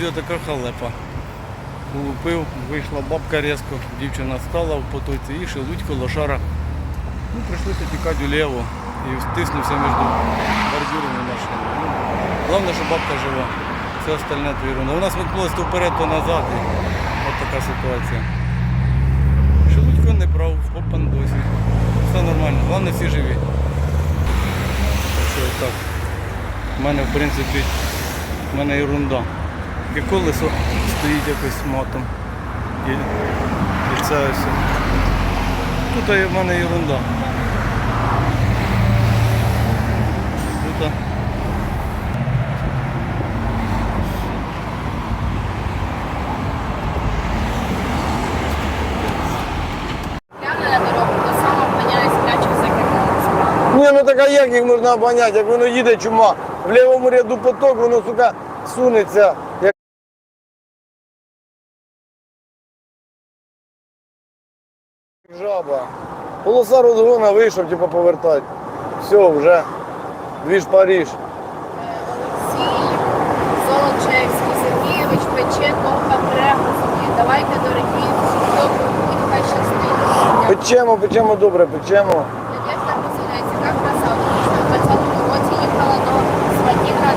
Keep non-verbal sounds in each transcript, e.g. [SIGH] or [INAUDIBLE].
Лузі така халепа. Улупив, вийшла бабка різко, дівчина стала в потоці і шелудько, лошара. Ну, прийшлося тікати вліво і втиснувся між бордюрами машини. Ну, головне, що бабка жива. Все остальне. У нас виклалось то вперед, то назад. І от така ситуація. Шелудько не брав в попандосі. Все нормально, головне всі живі. Так що так. У мене в принципі в мене ерунда. І колесо стоїть якось матом. І, і це ось. Тут в мене ерунда. Тут. Ні, ну так а як їх можна обганяти, як воно їде чума, в лівому ряду поток, воно, сука, сунеться, жаба. Полоса розгона вийшов, типу, повертати. Все, вже. Двіж Паріж. Олексій Золочевський Сергійович пече довга препусні. Давайте, дорогі, добру путь, хай щастить. Печемо, печемо добре, печемо. Надежда Кузинець, яка краса. Тому що в 20-му році їхала до сватів на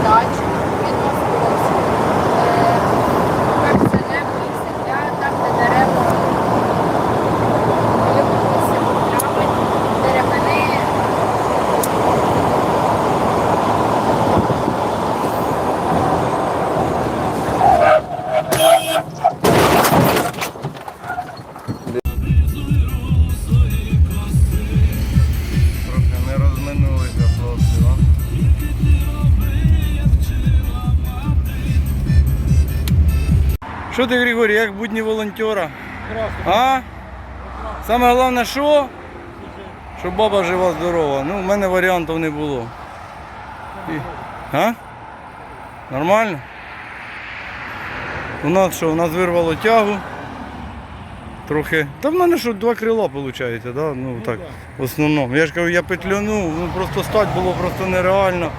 Що ти, Григорій, як будні волонтера? А? Саме головне, що? Щоб баба жива, здорова. Ну, в мене варіантів не було. І... А? Нормально? У нас що, у нас вирвало тягу. Трохи. Та в мене що, два крила виходить, да? ну так, в основному. Я ж кажу, я петлянув, ну просто стати було просто нереально.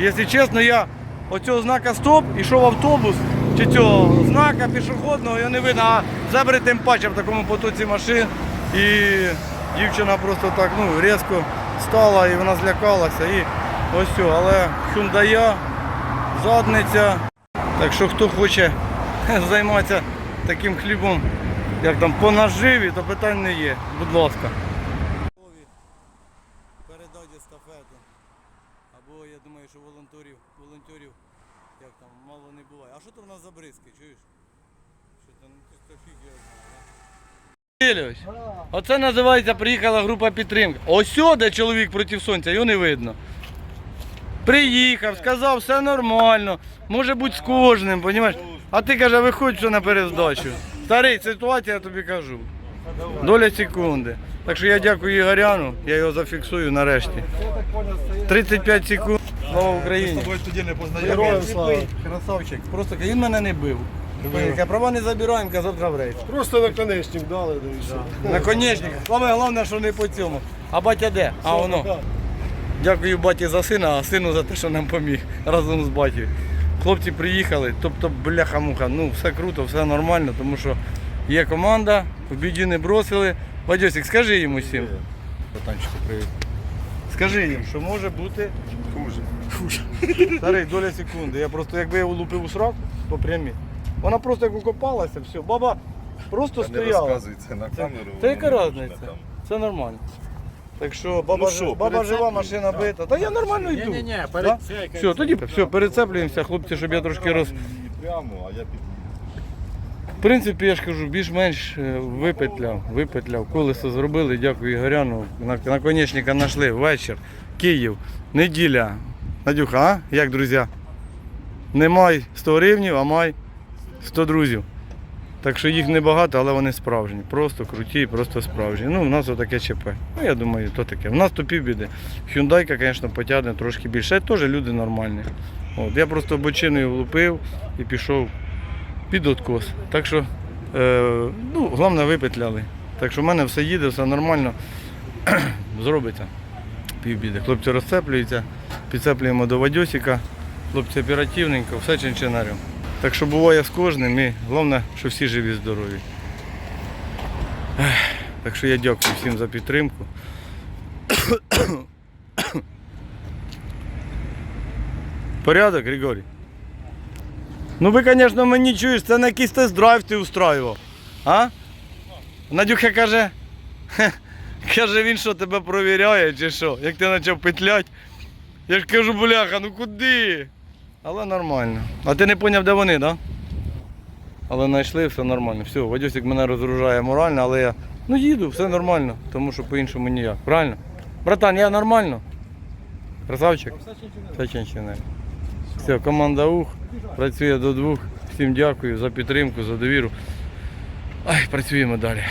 Якщо чесно, я оцього знака стоп, ішов автобус, чи цього знака пішохідного, я не видно, а зебри тим паче в такому потоці машин. І дівчина просто так ну, різко стала і вона злякалася. І ось все. Але хюндая, задниця. Так що хто хоче [LAUGHS] займатися таким хлібом, як там по наживі, то питань не є. Будь ласка. Передати естафету. Або я думаю, що волонтерів, волонтерів як там мало не буває. А що то в нас за бризки, чуєш? Що там ну, фіг я Васильович, Оце називається приїхала група підтримки. Ось сюди чоловік проти сонця, його не видно. Приїхав, сказав, все нормально, може бути з кожним, розумієш? А ти каже, виходь що на перездачу. Старий, ситуація я тобі кажу. Доля секунди. Так що я дякую Ігоряну, я його зафіксую нарешті. 35 секунд. Слава Україні. тоді не Героям слава. Красавчик. Просто він мене не бив. Я права не забираємо, завтра в рейс. Просто наконечник дали, да і все. Наконечник. Саме головне, що не по цьому. А батя де? А воно. Дякую баті за сина, а сину за те, що нам поміг разом з батьком. Хлопці приїхали, тобто бляха-муха, ну все круто, все нормально, тому що є команда, в біді не бросили. Вадьосик, скажи йому всім. Братанчику, привіт. Скажи їм, що може бути Хуже. Хуже. Старий, доля секунди. Я просто якби я влупив у сраку по прямій. Вона просто як укопалася, все. Баба просто Не стояла. розказується на камеру. це яка воно різниця? там. Це нормально. Так що баба, Ну жи- що, баба жива, перецеплюємо? машина бита. Та я нормально йду. Ні, ні, ні, Да? Все, тоді все, перецеплюємося, хлопці, щоб я трошки роз. Не прямо, а я під В принципі, я ж кажу, більш-менш е, випетляв, випетляв. Колесо зробили, дякую Ігоряну. На- Наконечника знайшли. Вечір. Київ. Неділя. Надюха, а? Як друзі? Не май 100 гривнів, а май 100 друзів. Так що їх небагато, але вони справжні. Просто круті, просто справжні. Ну, у нас отаке ЧП. Ну, я думаю, то таке. У нас то півбіди. Хюндайка, звісно, потягне трошки більше. Теж люди нормальні. От, я просто бочиною влупив і пішов під откос. Так що, е, ну, головне, випетляли. Так що в мене все їде, все нормально. [CLEARS THROAT] Зробиться. Півбіди. Хлопці розцеплюються, підцеплюємо до Вадьосика. Хлопці оперативненько, все чинчинарем. Так що буває з кожним і головне, що всі живі здорові. Так що я дякую всім за підтримку. [COUGHS] Порядок, Григорій? Ну ви, звісно, мені чуєш, це на якийсь тест-драйв ти устраював. А? Надюха каже, «Хе, каже, він що тебе провіряє чи що? Як ти почав петлять? Я ж кажу, бляха, ну куди? Але нормально. А ти не зрозумів, де вони, так? Да? Але знайшли, все нормально. Все, Вадюсик мене розгружає морально, але я ну їду, все нормально, тому що по-іншому ніяк. Правильно? Братан, я нормально? Красавчик? Все чинчине. Все, команда УХ працює до двох. Всім дякую за підтримку, за довіру. Ай, працюємо далі.